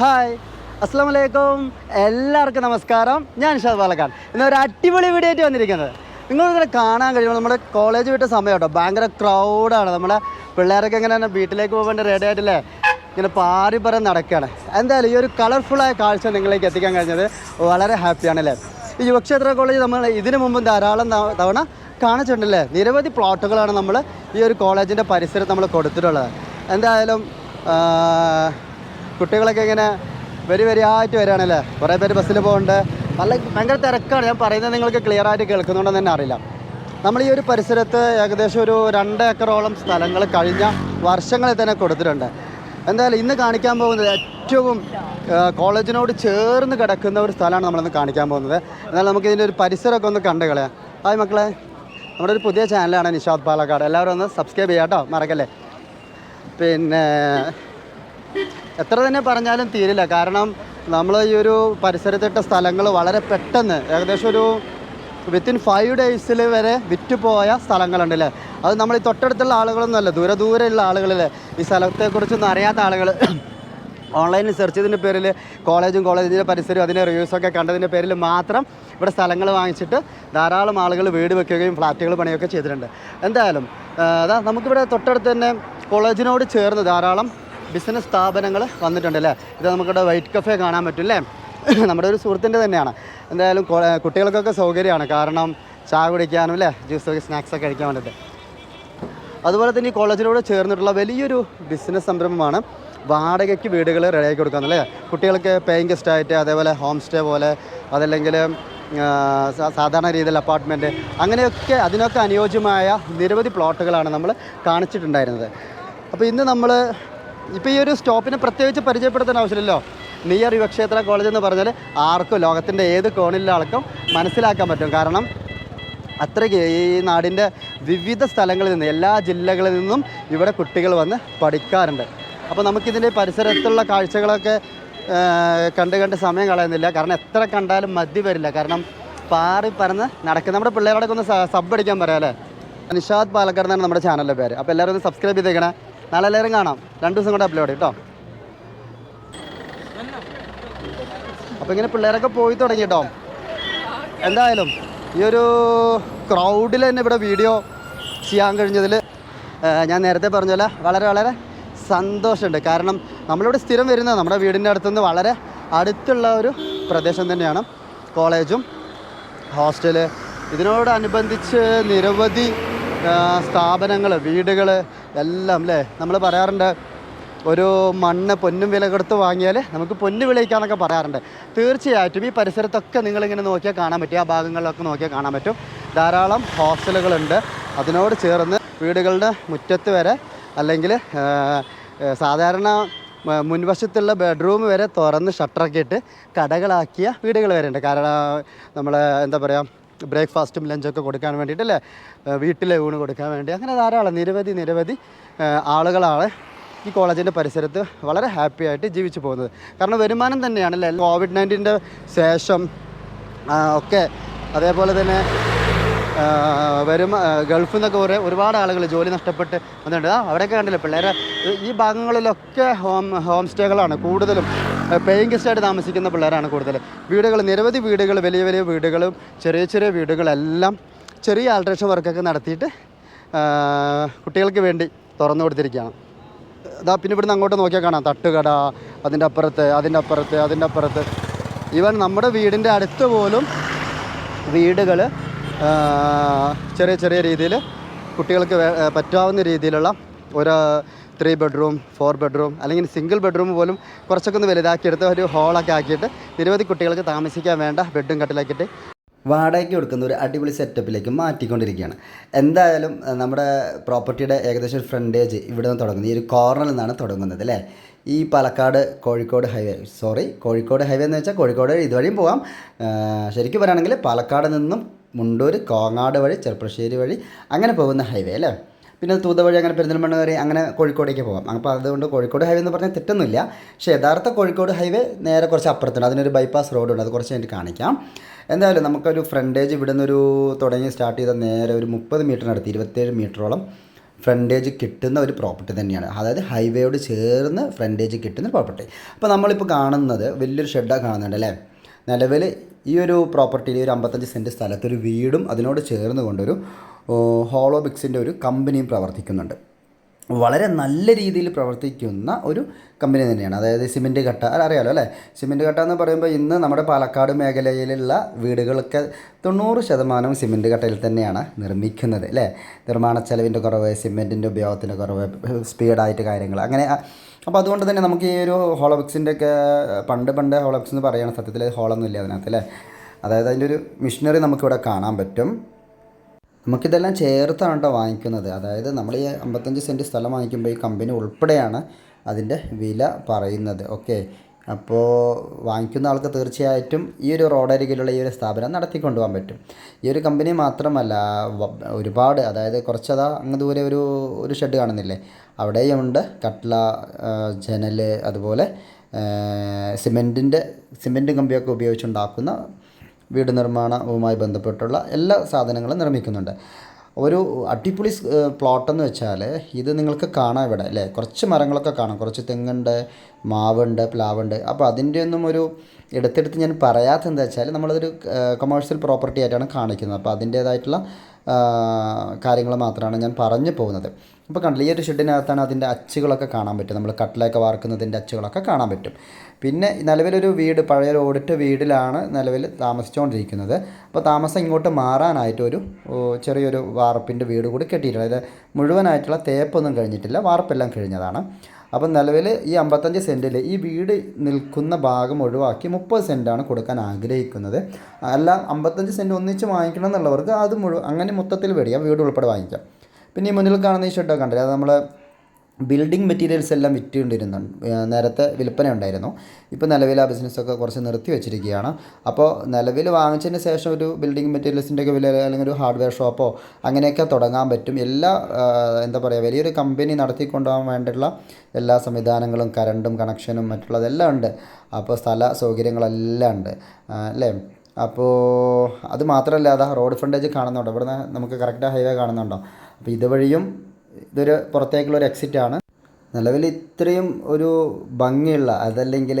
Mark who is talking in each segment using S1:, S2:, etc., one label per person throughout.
S1: Hi അസ്സാം വലൈക്കും എല്ലാവർക്കും നമസ്കാരം. ഞാൻ ഷാദ് പാലക്കാട് ഇന്ന് ഒരു അടിപൊളി വീഡിയോ ആയിട്ട് വന്നിരിക്കുന്നത്. നിങ്ങളിങ്ങനെ കാണാൻ കഴിയുമ്പോൾ നമ്മുടെ കോളേജ് വിട്ട സമയം കേട്ടോ. ഭയങ്കര ക്രൗഡാണ് നമ്മുടെ പിള്ളേരൊക്കെ ഇങ്ങനെ തന്നെ വീട്ടിലേക്ക് പോകാൻ വേണ്ടി റെഡി ആയിട്ടില്ലേ? ഇങ്ങനെ പാറി പറന്ന് നടക്കുകയാണ് എന്തായാലും ഈ ഒരു കളർഫുള്ളായ കാഴ്ച നിങ്ങളിലേക്ക് എത്തിക്കാൻ കഴിഞ്ഞത് വളരെ ഹാപ്പിയാണ് അല്ലേ? ഈ യുവക്ഷേത്ര കോളേജ് നമ്മൾ ഇതിനു മുമ്പ് ധാരാളം തവണ കാണിച്ചിട്ടുണ്ടല്ലേ? നിരവധി പ്ലോട്ടുകളാണ് നമ്മൾ ഈ ഒരു കോളേജിന്റെ പരിസരത്ത് നമ്മൾ കൊടുത്തിട്ടുള്ളത്. എന്തായാലും കുട്ടികളൊക്കെ ഇങ്ങനെ വരി വരിയായിട്ട് വരികയാണല്ലേ? കുറേ പേര് ബസ്സിൽ പോകുന്നുണ്ട് നല്ല ഭയങ്കര തിരക്കാണ്. ഞാൻ പറയുന്നത് നിങ്ങൾക്ക് ക്ലിയർ ആയിട്ട് കേൾക്കുന്നുണ്ടെന്ന് തന്നെ അറിയില്ല. നമ്മൾ ഈ ഒരു പരിസരത്ത് ഏകദേശം ഒരു രണ്ട് ഏക്കറോളം സ്ഥലങ്ങൾ കഴിഞ്ഞ വർഷങ്ങളിൽ തന്നെ കൊടുത്തിട്ടുണ്ട്. എന്തായാലും ഇന്ന് കാണിക്കാൻ പോകുന്നത് ഏറ്റവും കോളേജിനോട് ചേർന്ന് കിടക്കുന്ന ഒരു സ്ഥലമാണ് നമ്മളിന്ന് കാണിക്കാൻ പോകുന്നത്. എന്നാൽ നമുക്ക് ഇതിന്റെ ഒരു പരിസരമൊക്കെ ഒന്ന് കണ്ടു കളയാം. ഹായ് മക്കളെ. നമ്മുടെ ഒരു പുതിയ ചാനലാണ് നിഷാദ് പാലക്കാട്. എല്ലാവരും ഒന്ന് സബ്സ്ക്രൈബ് ചെയ്യാം കേട്ടോ. മറക്കല്ലേ? പിന്നെ എത്ര തന്നെ പറഞ്ഞാലും തീരില്ല. കാരണം നമ്മൾ ഈ ഒരു പരിസരത്തിട്ട സ്ഥലങ്ങൾ വളരെ പെട്ടെന്ന് ഏകദേശം ഒരു വിത്തിൻ ഫൈവ് ഡേയ്സിൽ വരെ വിറ്റുപോയ സ്ഥലങ്ങളുണ്ട് അല്ലേ അത് നമ്മൾ ഈ തൊട്ടടുത്തുള്ള ആളുകളൊന്നുമല്ല ദൂരെ ദൂരെയുള്ള ആളുകളിൽ ഈ സ്ഥലത്തെക്കുറിച്ചൊന്നും അറിയാത്ത ആളുകൾ ഓൺലൈനിൽ സെർച്ച് ചെയ്തതിന്റെ പേരിൽ കോളേജും കോളേജിന്റെ പരിസരവും അതിന്റെ റിവ്യൂസൊക്കെ കണ്ടതിന്റെ പേരിൽ മാത്രം ഇവിടെ സ്ഥലങ്ങൾ വാങ്ങിച്ചിട്ട് ധാരാളം ആളുകൾ വീട് വെക്കുകയും ഫ്ലാറ്റുകൾ പണിയൊക്കെ ചെയ്തിട്ടുണ്ട്. എന്തായാലും അതാ നമുക്കിവിടെ തൊട്ടടുത്ത് തന്നെ കോളേജിനോട് ചേർന്ന് ധാരാളം ബിസിനസ് സ്ഥാപനങ്ങൾ വന്നിട്ടുണ്ട് അല്ലേ ഇത് നമുക്കിവിടെ വൈറ്റ് കഫേ കാണാൻ പറ്റും അല്ലേ നമ്മുടെ ഒരു സുഹൃത്തിന്റെ തന്നെയാണ്. എന്തായാലും കുട്ടികൾക്കൊക്കെ സൗകര്യമാണ്. കാരണം ചായ കുടിക്കാനും അല്ലേ ജ്യൂസ് സ്നാക്സൊക്കെ കഴിക്കാൻ വേണ്ടിയിട്ട്. അതുപോലെ തന്നെ ഈ കോളേജിനോട് ചേർന്നിട്ടുള്ള വലിയൊരു ബിസിനസ് സംരംഭമാണ് വാടകയ്ക്ക് വീടുകൾ റെഡിയാക്കി കൊടുക്കുക അല്ലേ? കുട്ടികൾക്ക് പേയിങ് ഗസ്റ്റ് ആയിട്ട് അതേപോലെ ഹോം സ്റ്റേ പോലെ അതല്ലെങ്കിൽ സാധാരണ രീതിയിൽ അപ്പാർട്ട്മെന്റ് അങ്ങനെയൊക്കെ അതിനൊക്കെ അനുയോജ്യമായ നിരവധി പ്ലോട്ടുകളാണ് നമ്മൾ കാണിച്ചിട്ടുണ്ടായിരുന്നത്. അപ്പോൾ ഇന്ന് നമ്മൾ ഇപ്പോൾ ഈ ഒരു സ്റ്റോപ്പിനെ പ്രത്യേകിച്ച് പരിചയപ്പെടുത്തേണ്ട ആവശ്യമില്ലല്ലോ. നിയർ യുവക്ഷേത്ര കോളേജ് എന്ന് പറഞ്ഞാൽ ആർക്കും ലോകത്തിന്റെ ഏത് കോണിലുള്ള ആൾക്കും മനസ്സിലാക്കാൻ പറ്റും. കാരണം അത്രയ്ക്ക് ഈ നാടിന്റെ വിവിധ സ്ഥലങ്ങളിൽ നിന്ന് എല്ലാ ജില്ലകളിൽ നിന്നും ഇവിടെ കുട്ടികൾ വന്ന് പഠിക്കാറുണ്ട്. അപ്പോൾ നമുക്കിതിന്റെ പരിസരത്തുള്ള കാഴ്ചകളൊക്കെ കണ്ടു കണ്ട് സമയം കളയുന്നില്ല. കാരണം എത്ര കണ്ടാലും മതി വരില്ല. കാരണം പാറി പറന്ന് നടക്കുന്ന നമ്മുടെ പിള്ളേരോടൊക്കെ ഒന്ന് സബ് അടിക്കാൻ പറയാം അല്ലേ? നിഷാദ് പാലക്കാട് എന്നാണ് നമ്മുടെ ചാനലിന്റെ പേര്. അപ്പോൾ എല്ലാവരും ഒന്ന് സബ്സ്ക്രൈബ് ചെയ്തേക്കണേ. നാളെ എല്ലാവരും കാണാം. രണ്ട് ദിവസം കൂടെ അപ്ലോഡ് കേട്ടോ അപ്പോൾ ഇങ്ങനെ പിള്ളേരൊക്കെ പോയി തുടങ്ങി കേട്ടോ എന്തായാലും ഈ ഒരു ക്രൗഡിൽ തന്നെ ഇവിടെ വീഡിയോ ചെയ്യാൻ കഴിഞ്ഞതിൽ ഞാൻ നേരത്തെ പറഞ്ഞ വളരെ വളരെ സന്തോഷമുണ്ട്. കാരണം നമ്മളിവിടെ സ്ഥിരം വരുന്നത് നമ്മുടെ വീടിന്റെ അടുത്തുനിന്ന് വളരെ അടുത്തുള്ള ഒരു പ്രദേശം തന്നെയാണ്. കോളേജും ഹോസ്റ്റൽ. ഇതിനോടനുബന്ധിച്ച് നിരവധി സ്ഥാപനങ്ങൾ വീടുകൾ എല്ലാം അല്ലേ നമ്മൾ പറയാറുണ്ട് ഒരു മണ്ണ് പൊന്നും വില കൊടുത്ത് വാങ്ങിയാൽ നമുക്ക് പൊന്ന് വിളയിക്കാന്നൊക്കെ പറയാറുണ്ട്. തീർച്ചയായിട്ടും ഈ പരിസരത്തൊക്കെ നിങ്ങളിങ്ങനെ നോക്കിയാൽ കാണാൻ പറ്റും. ആ ഭാഗങ്ങളിലൊക്കെ നോക്കിയാൽ കാണാൻ പറ്റും. ധാരാളം ഹോസ്റ്റലുകളുണ്ട്. അതിനോട് ചേർന്ന് വീടുകളുടെ മുറ്റത്ത് വരെ അല്ലെങ്കിൽ സാധാരണ മുൻവശത്തുള്ള ബെഡ്റൂം വരെ തുറന്ന് ഷട്ടറൊക്കെ ഇട്ട് കടകളാക്കിയ വീടുകൾ വരെ ഉണ്ട് കാരണം നമ്മൾ എന്താ പറയുക ബ്രേക്ക്ഫാസ്റ്റും ലഞ്ചൊക്കെ കൊടുക്കാൻ വേണ്ടിയിട്ട് അല്ലേ? വീട്ടിലെ ഊണ് കൊടുക്കാൻ വേണ്ടി. അങ്ങനെ ധാരാളം നിരവധി നിരവധി ആളുകളാണ് ഈ കോളേജിന്റെ പരിസരത്ത് വളരെ ഹാപ്പി ആയിട്ട് ജീവിച്ചു പോകുന്നത്. കാരണം വരുമാനം തന്നെയാണ് അല്ലേ? കോവിഡ് നയന്റീന്റെ ശേഷം ഒക്കെ അതേപോലെ തന്നെ വരുമാ ഗൾഫിൽ നിന്നൊക്കെ കുറേ ഒരുപാട് ആളുകൾ ജോലി നഷ്ടപ്പെട്ട് വന്നിട്ടുണ്ട്. അവിടെയൊക്കെ കണ്ടില്ല പിള്ളേരെ? ഈ ഭാഗങ്ങളിലൊക്കെ ഹോം ഹോം സ്റ്റേകളാണ് കൂടുതലും. പേയിങ് ഗസ്റ്റായിട്ട് താമസിക്കുന്ന പിള്ളേരാണ് കൂടുതൽ. വീടുകൾ നിരവധി വീടുകൾ വലിയ വലിയ വീടുകളും ചെറിയ ചെറിയ വീടുകളെല്ലാം ചെറിയ ആൾട്രേഷൻ വർക്കൊക്കെ നടത്തിയിട്ട് കുട്ടികൾക്ക് വേണ്ടി തുറന്നു കൊടുത്തിരിക്കുകയാണ്. അതാ പിന്നെ ഇവിടുന്ന് അങ്ങോട്ട് നോക്കിയാൽ കാണാം. തട്ടുകട അതിന്റെ അപ്പുറത്ത് അതിന്റെ അപ്പുറത്ത് അതിന്റെ അപ്പുറത്ത്. ഈവൻ നമ്മുടെ വീടിന്റെ അടുത്ത് പോലും വീടുകൾ ചെറിയ ചെറിയ രീതിയിൽ കുട്ടികൾക്ക് പറ്റാവുന്ന രീതിയിലുള്ള ഒരു ത്രീ ബെഡ്റൂം ഫോർ ബെഡ്റൂം അല്ലെങ്കിൽ സിംഗിൾ ബെഡ്റൂം പോലും കുറച്ചൊക്കെ ഒന്ന് വലുതാക്കിയെടുത്ത് ഒരു ഹോളൊക്കെ ആക്കിയിട്ട് നിരവധി കുട്ടികൾക്ക് താമസിക്കാൻ വേണ്ട ബെഡും കട്ടിലാക്കിയിട്ട് വാടകയ്ക്ക് കൊടുക്കുന്ന ഒരു അടിപൊളി സെറ്റപ്പിലേക്ക് മാറ്റിക്കൊണ്ടിരിക്കുകയാണ്. എന്തായാലും നമ്മുടെ പ്രോപ്പർട്ടിയുടെ ഏകദേശം ഒരു ഫ്രണ്ടേജ് ഇവിടെ നിന്ന് തുടങ്ങുന്നത് ഈ ഒരു കോർണറിൽ നിന്നാണ് തുടങ്ങുന്നത് അല്ലേ? ഈ Palakkad Kozhikode highway sorry Kozhikode highway എന്ന് വെച്ചാൽ കോഴിക്കോട് ഇതുവഴിയും പോകാം ശരിക്കും പറയുകയാണെങ്കിൽ പാലക്കാട് നിന്നും മുണ്ടൂർ കോങ്ങാട് വഴി ചെറുപ്പശ്ശേരി വഴി അങ്ങനെ പോകുന്ന ഹൈവേ അല്ലേ? പിന്നെ തൂത വഴി അങ്ങനെ പെരിന്തൽമണ്ണ വരെ അങ്ങനെ കോഴിക്കോടേക്ക് പോകാം. അപ്പോൾ അതുകൊണ്ട് കോഴിക്കോട് ഹൈവേ എന്ന് പറഞ്ഞാൽ തെറ്റൊന്നുമില്ല. പക്ഷേ യഥാർത്ഥ കോഴിക്കോട് ഹൈവേ നേരെ കുറച്ച് അപ്പുറത്തുണ്ട് അതിനൊരു ബൈപ്പാസ് റോഡുണ്ട് അത് കുറച്ച് എനിക്ക് കാണിക്കാം. എന്തായാലും നമുക്കൊരു ഫ്രണ്ടേജ് ഇവിടെ നിന്നൊരു തുടങ്ങി സ്റ്റാർട്ട് ചെയ്ത നേരെ ഒരു മുപ്പത് മീറ്ററിനടുത്ത് ഇരുപത്തേഴ് മീറ്ററോളം ഫ്രണ്ടേജ് കിട്ടുന്ന ഒരു പ്രോപ്പർട്ടി തന്നെയാണ്. അതായത് ഹൈവേയോട് ചേർന്ന് ഫ്രണ്ടേജ് കിട്ടുന്ന പ്രോപ്പർട്ടി അപ്പോൾ നമ്മളിപ്പോൾ കാണുന്നത് വലിയൊരു ഷെഡാണ് കാണുന്നുണ്ട് അല്ലേ? നിലവിൽ ഈ ഒരു പ്രോപ്പർട്ടിയിൽ ഒരു അമ്പത്തഞ്ച് സെന്റ് സ്ഥലത്തൊരു വീടും അതിനോട് ചേർന്ന് കൊണ്ടൊരു ഹോളോ ബിക്സിന്റെ ഒരു കമ്പനിയും പ്രവർത്തിക്കുന്നുണ്ട്. വളരെ നല്ല രീതിയിൽ പ്രവർത്തിക്കുന്ന ഒരു കമ്പനി തന്നെയാണ്. അതായത് സിമെന്റ് കട്ട അറിയാലോ അല്ലേ? സിമെന്റ് കട്ട എന്ന് പറയുമ്പോൾ ഇന്ന് നമ്മുടെ പാലക്കാട് മേഖലയിലുള്ള വീടുകളൊക്കെ തൊണ്ണൂറ് ശതമാനം സിമെന്റ് കട്ടയിൽ തന്നെയാണ് നിർമ്മിക്കുന്നത് അല്ലേ? നിർമ്മാണ ചെലവിന്റെ കുറവ് സിമെന്റിന്റെ ഉപയോഗത്തിന്റെ കുറവ് സ്പീഡായിട്ട് കാര്യങ്ങൾ അങ്ങനെ അപ്പോൾ അതുകൊണ്ട് തന്നെ നമുക്ക് ഈ ഒരു ഹോളോബിക്സിന്റെ ഒക്കെ പണ്ട് പണ്ട് ഹോളോബിക്സ് എന്ന് പറയുകയാണ് സത്യത്തിൽ ഹോളൊന്നും ഇല്ല അതിനകത്ത് അല്ലേ? അതായത് അതിന്റെ ഒരു മിഷനറി നമുക്കിവിടെ കാണാൻ പറ്റും. നമുക്കിതെല്ലാം ചേർത്താണ് കേട്ടോ വാങ്ങിക്കുന്നത്. അതായത് നമ്മൾ ഈ അമ്പത്തഞ്ച് സെന്റ് സ്ഥലം വാങ്ങിക്കുമ്പോൾ ഈ കമ്പനി ഉൾപ്പെടെയാണ് അതിന്റെ വില പറയുന്നത്. ഓക്കെ. അപ്പോൾ വാങ്ങിക്കുന്ന ആൾക്ക് തീർച്ചയായിട്ടും ഈ ഒരു റോഡരികിലുള്ള ഈ ഒരു സ്ഥാപനം നടത്തിക്കൊണ്ടു പോകാൻ പറ്റും. ഈ ഒരു കമ്പനി മാത്രമല്ല ഒരുപാട് അതായത് കുറച്ചതാ അങ്ങ് ദൂരെ ഒരു ഒരു ഷെഡ് കാണുന്നില്ലേ? അവിടെയുണ്ട് കട്ട്ല ജനൽ അതുപോലെ സിമെന്റിന്റെ സിമെന്റ് കമ്പിയൊക്കെ ഉപയോഗിച്ചുണ്ടാക്കുന്ന വീട് നിർമ്മാണവുമായി ബന്ധപ്പെട്ടുള്ള എല്ലാ സാധനങ്ങളും നിർമ്മിക്കുന്നുണ്ട്. ഒരു അടിപൊളി പ്ലോട്ടെന്ന് വെച്ചാൽ ഇത് നിങ്ങൾക്ക് കാണാം ഇവിടെ അല്ലേ? കുറച്ച് മരങ്ങളൊക്കെ കാണാം. കുറച്ച് തെങ്ങുണ്ട് മാവുണ്ട് പ്ലാവുണ്ട്. അപ്പോൾ അതിന്റെ ഒന്നും ഒരു എടുത്തെടുത്ത് ഞാൻ പറയാത്ത എന്താ വെച്ചാൽ നമ്മളതൊരു കൊമേഴ്ഷ്യൽ പ്രോപ്പർട്ടി ആയിട്ടാണ് കാണിക്കുന്നത്. അപ്പോൾ അതിന്റേതായിട്ടുള്ള കാര്യങ്ങൾ മാത്രമാണ് ഞാൻ പറഞ്ഞു പോകുന്നത്. അപ്പോൾ കണ്ടില്ല ഈ ഒരു ഷെഡിനകത്താണ് അതിന്റെ അച്ചുകളൊക്കെ കാണാൻ പറ്റും. നമ്മൾ കട്ടിലൊക്കെ വാർക്കുന്നതിന്റെ അച്ചുകളൊക്കെ കാണാൻ പറ്റും. പിന്നെ നിലവിലൊരു വീട് പഴയ ഓടിട്ട് വീടിലാണ് നിലവിൽ താമസിച്ചുകൊണ്ടിരിക്കുന്നത്. അപ്പോൾ താമസം ഇങ്ങോട്ട് മാറാനായിട്ട് ഒരു ചെറിയൊരു വാർപ്പിന്റെ വീട് കൂടി കെട്ടിയിട്ടുണ്ട്. അതായത് മുഴുവനായിട്ടുള്ള തേപ്പൊന്നും കഴിഞ്ഞിട്ടില്ല വാർപ്പെല്ലാം കഴിഞ്ഞതാണ്. അപ്പം നിലവിൽ ഈ അമ്പത്തഞ്ച് സെന്റിൽ ഈ വീട് നിൽക്കുന്ന ഭാഗം ഒഴിവാക്കി മുപ്പത് സെന്റാണ് കൊടുക്കാൻ ആഗ്രഹിക്കുന്നത്. അല്ല അമ്പത്തഞ്ച് സെന്റ് ഒന്നിച്ച് വാങ്ങിക്കണം എന്നുള്ളവർക്ക് അത് മുഴുവൻ അങ്ങനെ മൊത്തത്തിൽ മേടിക്കാം വീട് ഉൾപ്പെടെ വാങ്ങിക്കാം. പിന്നെ ഈ മുന്നിൽ കാണുന്ന ഈ ഷെഡൊക്കെ കണ്ടില്ലേ? അത് നമ്മൾ ബിൽഡിംഗ് മെറ്റീരിയൽസ് എല്ലാം വിറ്റുകൊണ്ടിരുന്നുണ്ട് നേരത്തെ വിൽപ്പന ഉണ്ടായിരുന്നു. ഇപ്പോൾ നിലവിൽ ആ ബിസിനസ്സൊക്കെ കുറച്ച് നിർത്തി വെച്ചിരിക്കുകയാണ്. അപ്പോൾ നിലവിൽ വാങ്ങിച്ചതിന് ശേഷം ഒരു ബിൽഡിംഗ് മെറ്റീരിയൽസിന്റെ ഒക്കെ വില അല്ലെങ്കിൽ ഒരു ഹാർഡ്വെയർ ഷോപ്പോ അങ്ങനെയൊക്കെ തുടങ്ങാൻ പറ്റും. എല്ലാ എന്താ പറയുക വലിയൊരു കമ്പനി നടത്തിക്കൊണ്ടുപോകാൻ വേണ്ടിയുള്ള എല്ലാ സംവിധാനങ്ങളും കറണ്ടും കണക്ഷനും മറ്റുള്ളതെല്ലാം ഉണ്ട്. അപ്പോൾ സ്ഥല സൗകര്യങ്ങളെല്ലാം ഉണ്ട് അല്ലേ? അപ്പോൾ അത് മാത്രമല്ല അതാ റോഡ് ഫ്രണ്ടേജ് കാണുന്നുണ്ടോ. ഇവിടുന്ന് നമുക്ക് കറക്റ്റ് ഹൈവേ കാണുന്നുണ്ടോ? അപ്പോൾ ഇതുവഴിയും ഇതൊരു പുറത്തേക്കുള്ള ഒരു എക്സിറ്റാണ് നിലവിൽ ഇത്രയും ഒരു ഭംഗിയുള്ള അതല്ലെങ്കിൽ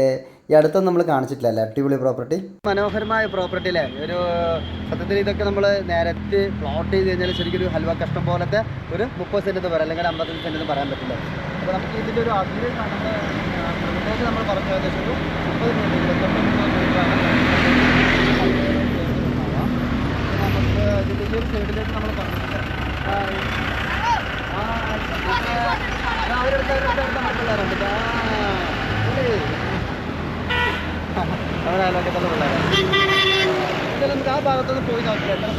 S1: ഈ അടുത്തൊന്നും നമ്മൾ കാണിച്ചിട്ടില്ല അല്ലേ? അടിപൊളി പ്രോപ്പർട്ടി
S2: മനോഹരമായ പ്രോപ്പർട്ടി അല്ലേ? ഒരു സത്യത്തിൽ ഇതൊക്കെ നമ്മൾ നേരത്തെ പ്ലോട്ട് ചെയ്ത് കഴിഞ്ഞാൽ ശരിക്കും ഒരു ഹൽവ കഷ്ടം പോലത്തെ ഒരു മുപ്പത് സെന്റ് പറയാം. അല്ലെങ്കിൽ അമ്പത്തഞ്ച് സെന്റ് എന്ന് പറയാൻ പറ്റില്ല. അപ്പോൾ നമുക്ക് ഇതിന്റെ ഒരു അതിൽ കാണുന്ന നമ്മൾ പറഞ്ഞ ഏകദേശം ഒരു മുപ്പത് നമുക്ക് ഇതിന്റെ ഒരു സൈഡിലേക്ക് നമ്മൾ പറഞ്ഞിട്ടുണ്ട്. ആ ഇല്ലേ? പിള്ളേരാണ് നമുക്ക് ആ ഭാഗത്തൊന്ന് പോയി നോക്കില്ല എത്ര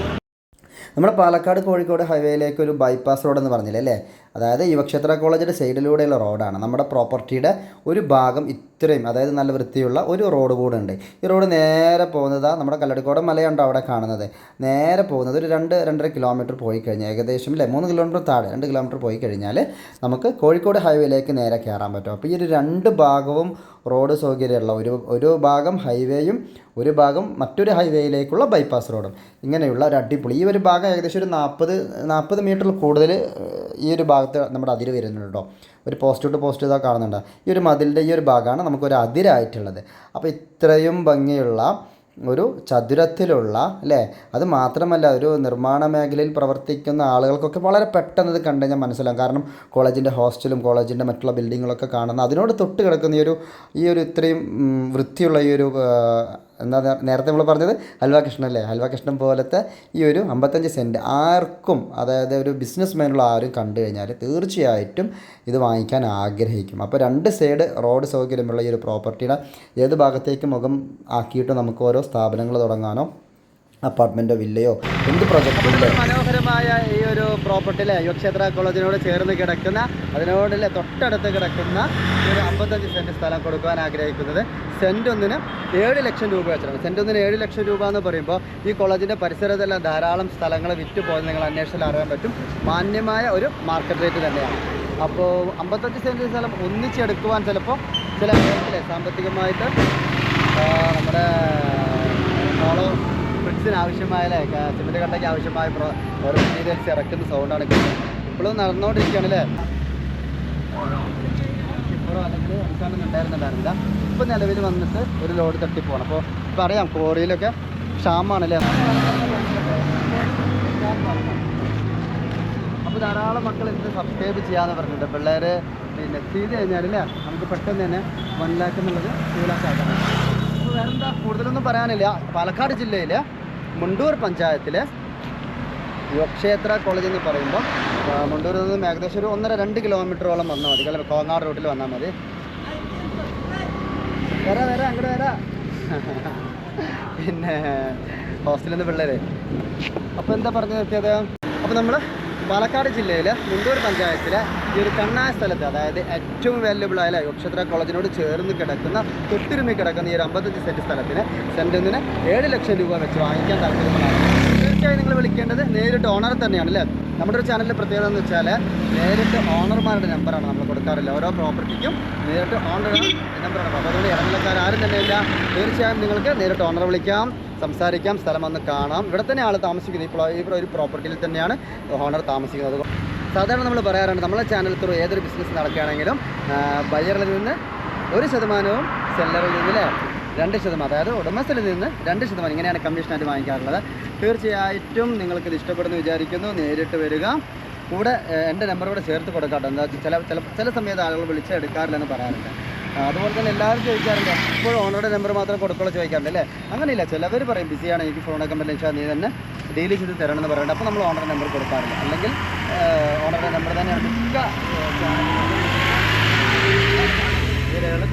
S1: നമ്മുടെ പാലക്കാട് കോഴിക്കോട് ഹൈവേയിലേക്ക് ഒരു ബൈപ്പാസ് റോഡ് എന്ന് പറഞ്ഞില്ലേ അല്ലേ? അതായത് യുവക്ഷേത്ര കോളേജിന്റെ സൈഡിലൂടെയുള്ള റോഡാണ് നമ്മുടെ പ്രോപ്പർട്ടിയുടെ ഒരു ഭാഗം ഇത്രയും അതായത് നല്ല വൃത്തിയുള്ള ഒരു റോഡ് കൂടെ ഉണ്ട്. ഈ റോഡ് നേരെ പോകുന്നത് നമ്മുടെ കല്ലടിക്കോട് മലയുണ്ടോ അവിടെ കാണുന്നത്? നേരെ പോകുന്നത് ഒരു രണ്ട് രണ്ടര കിലോമീറ്റർ പോയി കഴിഞ്ഞാൽ ഏകദേശം അല്ലേ? മൂന്ന് കിലോമീറ്റർ താഴെ രണ്ട് കിലോമീറ്റർ പോയി കഴിഞ്ഞാൽ നമുക്ക് കോഴിക്കോട് ഹൈവേയിലേക്ക് നേരെ കയറാൻ പറ്റും. അപ്പോൾ ഈ ഒരു രണ്ട് ഭാഗവും റോഡ് സൗകര്യമുള്ള ഒരു ഒരു ഭാഗം ഹൈവേയും ഒരു ഭാഗം മറ്റൊരു ഹൈവേയിലേക്കുള്ള ബൈപ്പാസ് റോഡും ഇങ്ങനെയുള്ള ഒരു അടിപൊളി ഈ ഒരു ഭാഗം ഏകദേശം ഒരു നാൽപ്പത് നാൽപ്പത് മീറ്ററിൽ കൂടുതൽ ഈ ഒരു ഭാഗത്ത് നമ്മുടെ അതിര് വരുന്നുണ്ട് കേട്ടോ. ഒരു പോസ്റ്റ് ടു പോസ്റ്റ് ഇതാ കാണുന്നുണ്ട്. ഈ ഒരു മതിലിന്റെ ഈ ഒരു ഭാഗമാണ് നമുക്കൊരു അതിരായിട്ടുള്ളത്. അപ്പോൾ ഇത്രയും ഭംഗിയുള്ള ഒരു ചതുരത്തിലുള്ള അല്ലേ? അത് മാത്രമല്ല ഒരു നിർമ്മാണ മേഖലയിൽ പ്രവർത്തിക്കുന്ന ആളുകൾക്കൊക്കെ വളരെ പെട്ടെന്ന് ഇത് കണ്ടു ഞാൻ മനസ്സിലാവും. കാരണം കോളേജിന്റെ ഹോസ്റ്റലും കോളേജിന്റെ മറ്റുള്ള ബിൽഡിങ്ങുകളൊക്കെ കാണുന്ന അതിനോട് തൊട്ട് കിടക്കുന്ന ഈ ഒരു ഈ ഒരു ഇത്രയും വൃത്തിയുള്ള ഈ ഒരു എന്താ നേരത്തെ നമ്മൾ പറഞ്ഞത് ഹൽവ കൃഷ്ണൻ അല്ലേ? ഹൽവ കൃഷ്ണൻ പോലത്തെ ഈ ഒരു അമ്പത്തഞ്ച് സെന്റ് ആർക്കും അതായത് ഒരു ബിസിനസ് മാനുള്ള ആരും കണ്ടു കഴിഞ്ഞാൽ തീർച്ചയായിട്ടും ഇത് വാങ്ങിക്കാൻ ആഗ്രഹിക്കും. അപ്പോൾ രണ്ട് സൈഡ് റോഡ് സൗകര്യമുള്ള ഈ ഒരു പ്രോപ്പർട്ടിയുടെ ഏത് ഭാഗത്തേക്ക് മുഖം ആക്കിയിട്ട് നമുക്ക് ഓരോ സ്ഥാപനങ്ങൾ തുടങ്ങാനോ അപ്പാർട്ട്മെന്റോ വില്ലയോ എന്ത് പ്രൊജക്റ്റിന്റെ
S2: മനോഹരമായ ഈ ഒരു പ്രോപ്പർട്ടിയിലെ യുവക്ഷേത്ര കോളേജിനോട് ചേർന്ന് കിടക്കുന്ന അതിനോടല്ലേ തൊട്ടടുത്ത് കിടക്കുന്ന ഒരു അമ്പത്തഞ്ച് സെന്റ് സ്ഥലം കൊടുക്കാൻ ആഗ്രഹിക്കുന്നത്. സെന്റ് ഒന്നിന് ഏഴ് ലക്ഷം രൂപ വെച്ചിട്ടുണ്ട്. സെന്റ് ഒന്നിന് ഏഴ് ലക്ഷം രൂപ എന്ന് പറയുമ്പോൾ ഈ കോളേജിന്റെ പരിസരത്തെല്ലാം ധാരാളം സ്ഥലങ്ങൾ വിറ്റ് പോയത് നിങ്ങൾ അന്വേഷിച്ചാൽ അറിയാൻ പറ്റും. മാന്യമായ ഒരു മാർക്കറ്റ് റേറ്റ് തന്നെയാണ്. അപ്പോൾ അമ്പത്തഞ്ച് സെന്റ് സ്ഥലം ഒന്നിച്ചെടുക്കുവാൻ ചിലപ്പോൾ ചില സാമ്പത്തികമായിട്ട് നമ്മുടെ ഹോളോ ബ്രിക്സിന് ആവശ്യമായ സിമെന്റ് കട്ടയ്ക്ക് ആവശ്യമായ ഓരോ മെറ്റീരിയൽസ് ഇറക്കുന്ന സൗണ്ടാണ്
S1: ഇപ്പോഴും. നടന്നുകൊണ്ടിരിക്കുകയാണ് അല്ലേ ഇപ്പോഴും അല്ലെങ്കിൽ അവസാനം ഉണ്ടായിരുന്നുണ്ടായിരുന്നില്ല. ഇപ്പം നിലവിൽ വന്നിട്ട് ഒരു ലോഡ് തട്ടി പോകണം അപ്പോൾ ഇപ്പം അറിയാം കോറിയിലൊക്കെ ക്ഷാമാണല്ലേ അപ്പോൾ ധാരാളം മക്കൾ ഇന്ന് സബ്സ്ക്രൈബ് ചെയ്യാന്ന് പറഞ്ഞിട്ടുണ്ട്. പിള്ളേർ പിന്നെ ചെയ്ത് കഴിഞ്ഞാൽ അല്ലേ നമുക്ക് പെട്ടെന്ന് തന്നെ വൺ ലാക്ക് എന്നുള്ളത് ടു ലാക്ക് ആക്കണം വേറെന്താ? കൂടുതലൊന്നും പറയാനില്ല. പാലക്കാട് ജില്ലയിലെ മുണ്ടൂർ പഞ്ചായത്തിലെ യുവക്ഷേത്ര കോളേജ് എന്ന് പറയുമ്പോൾ മുണ്ടൂരിൽ നിന്നും ഏകദേശം ഒരു ഒന്നര രണ്ട് കിലോമീറ്ററോളം വന്നാൽ മതി. അല്ലെങ്കിൽ കോങ്ങാട് റൂട്ടിൽ വന്നാൽ മതി. വരാ വരാ അങ്ങോട്ട് വരാ. പിന്നെ ഹോസ്റ്റലിൽ നിന്ന് പിള്ളേരെ. അപ്പോൾ എന്താ പറഞ്ഞു നിർത്തിയത്? അപ്പോൾ നമ്മൾ പാലക്കാട് ജില്ലയിലെ മുണ്ടൂർ പഞ്ചായത്തിലെ ഈ ഒരു കണ്ണായ സ്ഥലത്ത് അതായത് ഏറ്റവും വാല്യബിൾ ആയ യുവക്ഷേത്ര കോളേജിനോട് ചേർന്ന് കിടക്കുന്ന തൊട്ടിരുമി കിടക്കുന്ന ഈ ഒരു അമ്പത്തഞ്ച് സെന്റ് സ്ഥലത്തിന് സെന്റിന് ഏഴ് ലക്ഷം രൂപ വെച്ച് വാങ്ങിക്കാൻ താല്പര്യമുള്ളതാണ് തീർച്ചയായും നിങ്ങൾ വിളിക്കേണ്ടത് നേരിട്ട് ഓണർ തന്നെയാണ് അല്ലേ? നമ്മുടെ ഒരു ചാനലിന്റെ പ്രത്യേകത എന്ന് വെച്ചാൽ നേരിട്ട് ഓണർമാരുടെ നമ്പറാണ് നമ്മൾ കൊടുക്കാറില്ല. ഓരോ പ്രോപ്പർട്ടിക്കും നേരിട്ട് ഓണർ നമ്പറാണ് അപ്പോൾ അതുകൊണ്ട് ഇറങ്ങലക്കാർ ആരും തന്നെ ഇല്ല. തീർച്ചയായും നിങ്ങൾക്ക് നേരിട്ട് ഓണർ വിളിക്കാം. സംസാരിക്കാം. സ്ഥലം വന്ന് കാണാം. ഇവിടെ തന്നെ ആൾ താമസിക്കുന്നത്. ഇപ്പോൾ ഈ ഒരു പ്രോപ്പർട്ടിയിൽ തന്നെയാണ് ഓണർ താമസിക്കുന്നത്. സാധാരണ നമ്മൾ പറയാറുണ്ട് നമ്മളെ ചാനൽ ത്രൂ ഏതൊരു ബിസിനസ് നടക്കുകയാണെങ്കിലും ബയ്യറിൽ നിന്ന് ഒരു ശതമാനവും സെല്ലറിൽ നിന്ന് രണ്ട് ശതമാനം. അതായത് ഉടമസ്ഥലിൽ നിന്ന് രണ്ട് ശതമാനം. ഇങ്ങനെയാണ് കമ്മീഷനായിട്ട് വാങ്ങിക്കാറുള്ളത്. തീർച്ചയായിട്ടും നിങ്ങൾക്ക് ഇത് ഇഷ്ടപ്പെടുന്നു വിചാരിക്കുന്നു. നേരിട്ട് വരിക. കൂടെ എന്റെ നമ്പർ കൂടെ ചേർത്ത് കൊടുക്കാട്ടോ. എന്താ ചില ചില ചില സമയത്ത് ആളുകൾ വിളിച്ച് എടുക്കാറില്ലെന്ന് പറയാറുണ്ട്. അതുപോലെ തന്നെ എല്ലാവരും ചോദിക്കാറുണ്ട് ഇപ്പോൾ ഓണറുടെ നമ്പർ മാത്രം കൊടുക്കുള്ളൂ ചോദിക്കാറുണ്ട് അല്ലേ അങ്ങനെയില്ല ചിലവർ പറയും ബിസിയാണ് എനിക്ക് ഫോണൊക്കെ പറ്റില്ല നീ തന്നെ ഡീൽ ചെയ്ത് തരണം എന്ന് പറയുന്നത് അപ്പോൾ നമ്മൾ ഓണറുടെ നമ്പർ കൊടുക്കാറില്ല. അല്ലെങ്കിൽ ഓണറുടെ നമ്പർ തന്നെയാണ് മിക്ക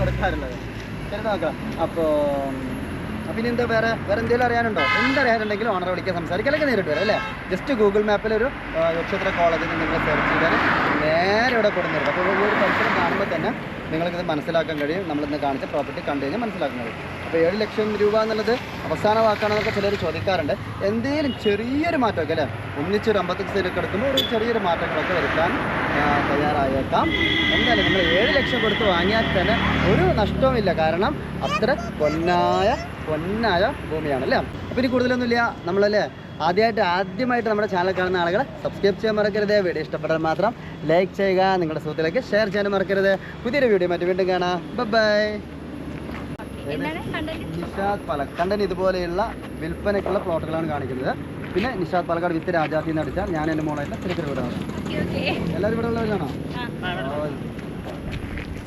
S1: കൊടുക്കാറുള്ളത്. ശരി നോക്കാം അപ്പോൾ ഇനി എന്താ വേറെ വേറെ എന്തെങ്കിലും അറിയാനുണ്ടോ? എന്തറിയാനുണ്ടെങ്കിലും ഓണറെ വിളിക്കാൻ സംസാരിക്കുക അല്ലെങ്കിൽ നേരിട്ട് വരാം അല്ലേ? ജസ്റ്റ് ഗൂഗിൾ മാപ്പിൽ ഒരു നക്ഷത്ര കോളേജിൽ നിങ്ങൾ സെർച്ച് ചെയ്താൽ നേരെ ഇവിടെ കൊടുത്തിരുന്നത് അപ്പോൾ ഈ ഒരു പരിസരം കാണുമ്പോൾ തന്നെ നിങ്ങൾക്കിത് മനസ്സിലാക്കാൻ കഴിയും. നമ്മളിന്ന് കാണിച്ച പ്രോപ്പർട്ടി കണ്ടു കഴിഞ്ഞാൽ മനസ്സിലാക്കാൻ കഴിയും. അപ്പോൾ ഏഴ് ലക്ഷം രൂപ എന്നുള്ളത് അവസാന വാക്കാണെന്നൊക്കെ ചിലർ ചോദിക്കാറുണ്ട്. എന്തെങ്കിലും ചെറിയൊരു മാറ്റമൊക്കെ അല്ലേ? ഒന്നിച്ചൊരു അമ്പത്തഞ്ച് സെന്റ് ഒക്കെ എടുക്കുമ്പോൾ ഒരു ചെറിയൊരു മാറ്റങ്ങളൊക്കെ വരുത്താൻ തയ്യാറായേക്കാം. എന്തായാലും നമ്മൾ ഏഴ് ലക്ഷം കൊടുത്ത് വാങ്ങിയാൽ തന്നെ ഒരു നഷ്ടവുമില്ല. കാരണം അത്ര പൊന്നായ പൊന്നായ ഭൂമിയാണ് അല്ലേ അപ്പോൾ ഇനി കൂടുതലൊന്നുമില്ല. നമ്മളല്ലേ ആദ്യമായിട്ട് ആദ്യമായിട്ട് നമ്മുടെ ചാനൽ കാണുന്ന ആളുകൾ സബ്സ്ക്രൈബ് ചെയ്യാൻ മറക്കരുത്. വീഡിയോ ഇഷ്ടപ്പെട്ടാൽ മാത്രം ലൈക്ക് ചെയ്യുക. നിങ്ങളുടെ സുഹൃത്തിലേക്ക് ഷെയർ ചെയ്യാനും മറക്കരുത്. പുതിയൊരു വീഡിയോ മറ്റു വീണ്ടും കാണാം. ബൈ നിഷാദ് പാലക്കണ്ടൻ ഇതുപോലെയുള്ള വിൽപ്പനയ്ക്കുള്ള പ്ലോട്ടുകളാണ് കാണിക്കുന്നത്. പിന്നെ നിഷാദ് പാലക്കാട് വിത്ത് രാജാത്തി എന്ന് അടിച്ചാൽ ഞാൻ എന്റെ മോളായിട്ട് തിരക്കര വീടാണ്.
S3: ഓക്കെ ഓക്കെ
S1: എല്ലാവരും ഇവിടെ ഉള്ളവരാണോ?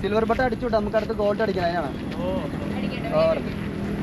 S1: സിൽവർ ബട്ടൺ അടിച്ചു വിട്ടാൽ നമുക്ക് അടുത്ത് ഗോൾഡ് അടിക്കണം അതിനാണ് ഓ.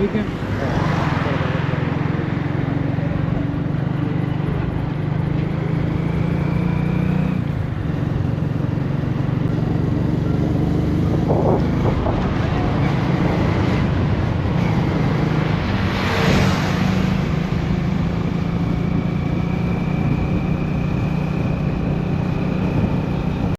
S1: ठीक है